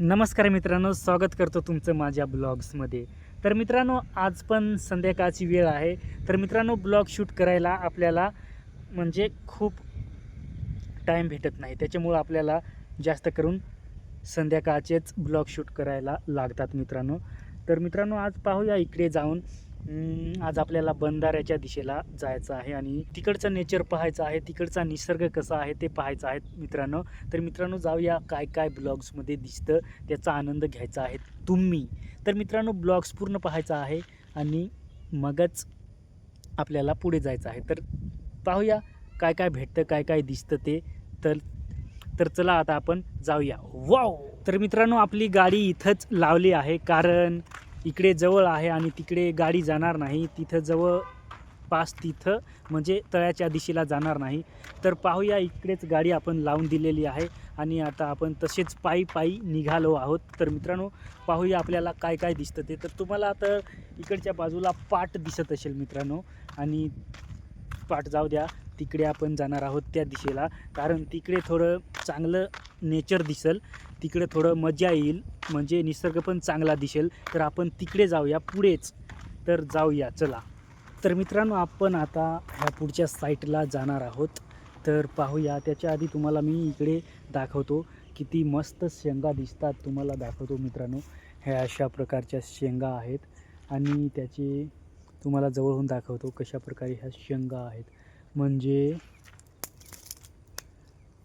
नमस्कार मित्रांनो स्वागत करतो तुमचं माझ्या ब्लॉग्समध्ये. तर मित्रांनो आज पण संध्याकाळची वेळ आहे. तर मित्रांनो ब्लॉग शूट करायला आपल्याला म्हणजे खूप टाईम भेटत नाही. त्याच्यामुळं आपल्याला जास्त करून संध्याकाळचेच ब्लॉग शूट करायला लागतात मित्रांनो. तर मित्रांनो आज पाहूया इकडे जाऊन आज आपल्याला बंधाऱ्याच्या दिशेला जायचं आहे आणि तिकडचं नेचर पाहायचं आहे तिकडचा निसर्ग कसा आहे ते पाहायचं आहे मित्रांनो. तर मित्रांनो जाऊया काय काय ब्लॉग्समध्ये दिसतं त्याचा आनंद घ्यायचा आहे तुम्ही. तर मित्रांनो ब्लॉग्स पूर्ण पाहायचा आहे आणि मगच आपल्याला पुढे जायचं आहे. तर पाहूया काय काय भेटतं काय काय दिसतं ते. तर तर चला आता आपण जाऊया. वाव तर मित्रांनो आपली गाडी इथंच लावली आहे कारण इकडे जवळ आहे आणि तिकडे गाडी जाणार नाही तिथं जवळ पास तिथं म्हणजे तळ्याच्या दिशेला जाणार नाही. तर पाहूया इकडेच गाडी आपण लावून दिलेली आहे आणि आता आपण तसेच पायी पायी निघालो आहोत. तर मित्रांनो पाहूया आपल्याला काय काय दिसतं ते. तर तुम्हाला आता इकडच्या बाजूला पाट दिसत असेल मित्रांनो आणि पाट जाऊ द्या तिकडे आपण जाणार आहोत त्या दिशेला. कारण तिकडे थोडं चांगलं नेचर दिसेल. तिकडे थोडं मजा येईल म्हणजे निसर्ग पण चांगला दिसेल. तर आपण तिकडे जाऊया पुढेच. तर जाऊया चला. तर मित्रांनो आपण आता ह्या पुढच्या साईटला जाणार आहोत. तर पाहूया त्याच्या आधी तुम्हाला मी इकडे दाखवतो किती मस्त शेंगा दिसतात तुम्हाला दाखवतो मित्रांनो. ह्या अशा प्रकारच्या शेंगा आहेत आणि त्याचे तुम्हाला जवळून दाखवतो कशा प्रकारे ह्या शेंगा आहेत. म्हणजे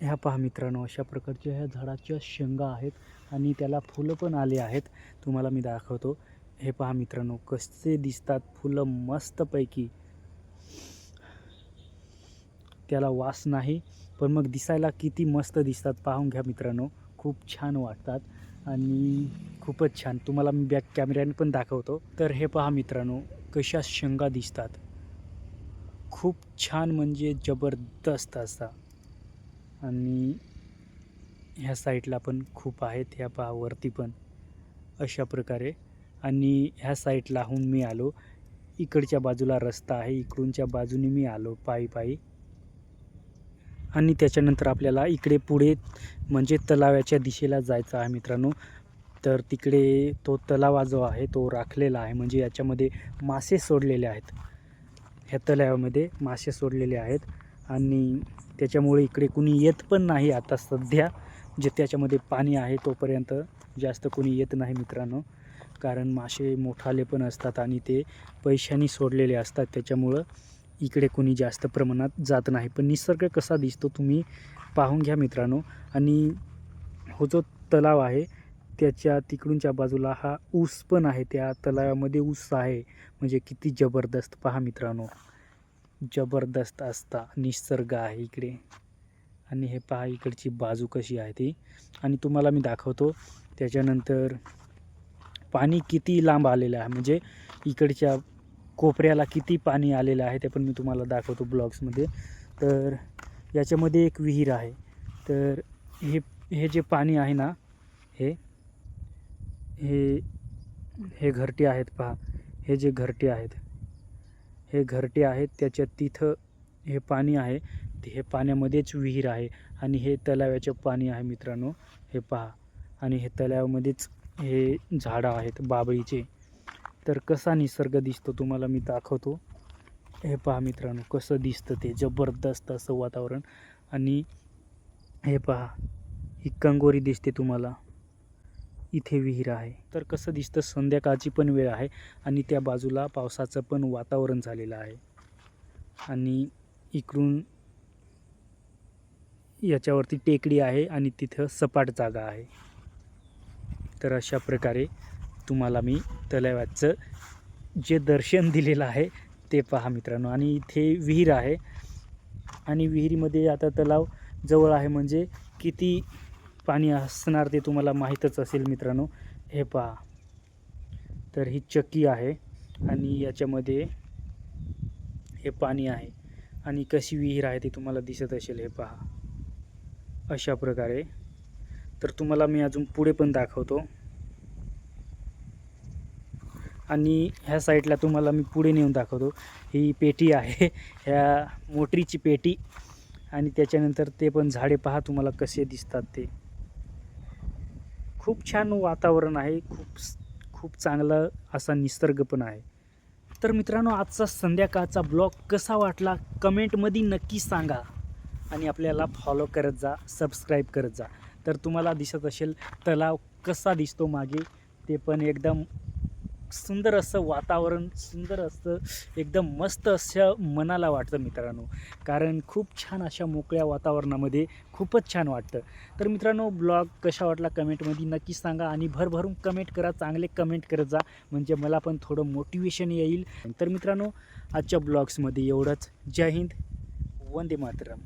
ह्या पहा मित्रांनो अशा प्रकारच्या ह्या झाडाच्या शेंगा आहेत आणि त्याला फुलं पण आले आहेत. तुम्हाला मी दाखवतो. हे पहा मित्रांनो कसे दिसतात फुलं मस्तपैकी. त्याला वास नाही पण मग दिसायला किती मस्त दिसतात. पाहून घ्या मित्रांनो खूप छान वाटतात आणि खूपच छान. तुम्हाला मी बॅक कॅमेऱ्याने पण दाखवतो. तर हे पहा मित्रांनो कशा शेंगा दिसतात. खूप छान म्हणजे जबरदस्त असा. आणि ह्या साईडला पण खूप आहेत ह्या पहा वरती पण अशा प्रकारे. आणि ह्या साईटलाहून मी आलो. इकडच्या बाजूला रस्ता आहे इकडूनच्या बाजूने मी आलो पायी पायी. आणि त्याच्यानंतर आपल्याला इकडे पुढे म्हणजे तलावाच्या दिशेला जायचं आहे मित्रांनो. तर तिकडे तो तलावा जो आहे तो राखलेला आहे. म्हणजे याच्यामध्ये मासे सोडलेले आहेत. ह्या तलावामध्ये मासे सोडलेले आहेत. आणि त्याच्यामुळे इकडे कुणी येत पण नाही आता सध्या. जे त्याच्यामध्ये पाणी आहे तोपर्यंत जास्त कोणी येत नाही मित्रांनो. कारण मासे मोठाले पण असतात आणि ते पैशानी सोडलेले असतात. त्याच्यामुळं इकडे कोणी जास्त प्रमाणात जात नाही. पण निसर्ग कसा दिसतो तुम्ही पाहून घ्या मित्रांनो. आणि हो जो तलाव आहे त्याच्या तिकडूनच्या बाजूला हा ऊस पण आहे. त्या तलावामध्ये ऊस आहे. म्हणजे किती जबरदस्त. पहा मित्रांनो. जबरदस्त असता निसर्ग आहे इकडे. आणि हे पहा इकडची बाजू कशी आहे ती. आणि तुम्हाला मी दाखवतो त्याच्यानंतर पाणी किती लांब आलेलं आहे. म्हणजे इकडच्या कोपऱ्याला किती पाणी आलेलं आहे ते पण मी तुम्हाला दाखवतो ब्लॉग्समध्ये. तर याच्यामध्ये एक विहीर आहे. तर हे हे जे पाणी आहे ना हे हे हे घरटे आहेत पहा. हे जे घरटे आहेत हे घरटे आहेत त्याच्या तिथं हे पाणी आहे. ते हे पाण्यामध्येच विहीर आहे आणि हे तलावाचे पाणी आहे मित्रांनो. हे पहा. आणि हे तलावामध्येच हे झाडं आहेत बाबळीचे. तर कसा निसर्ग दिसतो तुम्हाला मी दाखवतो. हे पहा मित्रांनो कसं दिसतं ते. जबरदस्त असं वातावरण. आणि हे पहा ही कंगोरी दिसते तुम्हाला. इथे विहीर आहे. तर कसं दिसतं? संध्याकाळची पण वेळ आहे आणि त्या बाजूला पावसाचं पण वातावरण झालेलं आहे. आणि इकडून याच्यावरती टेकडी आहे आणि तिथं सपाट जागा आहे. तर अशा प्रकारे तुम्हाला मी तलावाचं जे दर्शन दिलेलं आहे ते पहा मित्रांनो. आणि इथे विहीर आहे. आणि विहिरीमध्ये आता तलाव जवळ आहे म्हणजे किती पाणी असणार ते तुम्हाला माहीतच असेल मित्रांनो. हे पहा. तर ही चक्की आहे आणि याच्यामध्ये हे पाणी आहे. आणि कशी विहीर आहे ते तुम्हाला दिसत असेल हे पहा. अशा प्रकारे. तर तुम्हाला मी अजून पुढे पण दाखवतो. आणि ह्या साईडला तुम्हाला मी पुढे नेऊन दाखवतो. ही पेटी आहे ह्या मोटरीची पेटी. आणि त्याच्यानंतर ते पण झाडे पहा तुम्हाला कसे दिसतात ते. खूप छान वातावरण आहे खूप खूप चांगला असा निसर्ग पण आहे. तर मित्रांनो आजचा संध्याकाळचा ब्लॉग कसा वाटला कमेंटमध्ये नक्की सांगा. आणि आपल्याला फॉलो करत जा सबस्क्राईब करत जा. तर तुम्हाला दिसत असेल तलाव कसा दिसतो मागे ते पण एकदम सुंदर असं वातावरण सुंदर असं एकदम मस्त असं मनाला वाटतं मित्रांनो. कारण खूप छान अशा मोकळ्या वातावरणामध्ये खूपच छान वाटतं. तर मित्रांनो ब्लॉग कशा वाटला कमेंटमध्ये नक्की सांगा आणि भरभरून कमेंट करा चांगले कमेंट करत जा म्हणजे मला पण थोडं मोटिवेशन येईल. तर मित्रांनो आजच्या ब्लॉग्समध्ये एवढंच. जय हिंद वंदे मातरम.